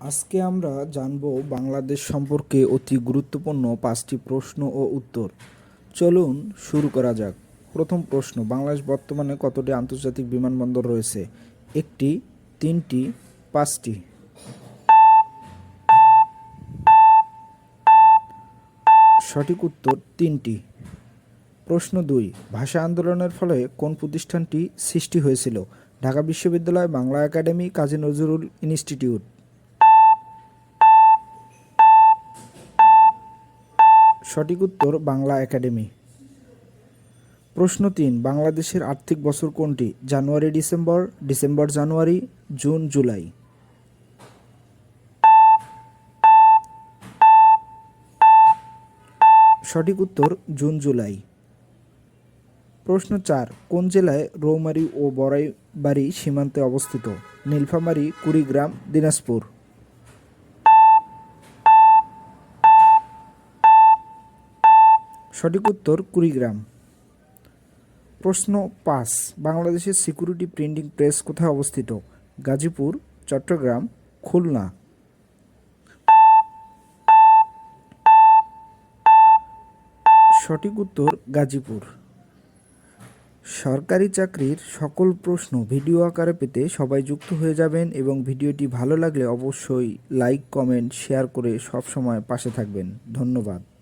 আজকে আমরা জানব বাংলাদেশ সম্পর্কে অতি গুরুত্বপূর্ণ পাঁচটি প্রশ্ন ও উত্তর। চলুন শুরু করা যাক। প্রথম প্রশ্ন, বাংলাদেশ বর্তমানে কতটি আন্তর্জাতিক বিমানবন্দর রয়েছে? একটি, তিনটি, পাঁচটি। সঠিক উত্তর, তিনটি। প্রশ্ন দুই, ভাষা আন্দোলনের ফলে কোন প্রতিষ্ঠানটি সৃষ্টি হয়েছিল? ঢাকা বিশ্ববিদ্যালয়, বাংলা একাডেমি, কাজী নজরুল ইনস্টিটিউট। সঠিক উত্তর বাংলা একাডেমি। প্রশ্ন তিন, বাংলাদেশের আর্থিক বছর কোনটি? জানুয়ারি, ডিসেম্বর ডিসেম্বর, জানুয়ারি, জুন, জুলাই। সঠিক উত্তর, জুন, জুলাই। প্রশ্ন চার, কোন জেলায় রৌমারি ও বড়াইবাড়ি সীমান্তে অবস্থিত? নীলফামারী, কুড়িগ্রাম, দিনাজপুর। সঠিক উত্তর কুড়িগ্রাম। প্রশ্ন পাঁচ, বাংলাদেশের সিকিউরিটি প্রিন্টিং প্রেস কোথায় অবস্থিত? গাজীপুর, চট্টগ্রাম, খুলনা। সঠিক উত্তর গাজীপুর। সরকারি চাকরির সকল প্রশ্ন ভিডিও আকারে পেতে সবাই যুক্ত হয়ে যাবেন এবং ভিডিওটি ভালো লাগলে অবশ্যই লাইক, কমেন্ট, শেয়ার করে সব সময় পাশে থাকবেন। ধন্যবাদ।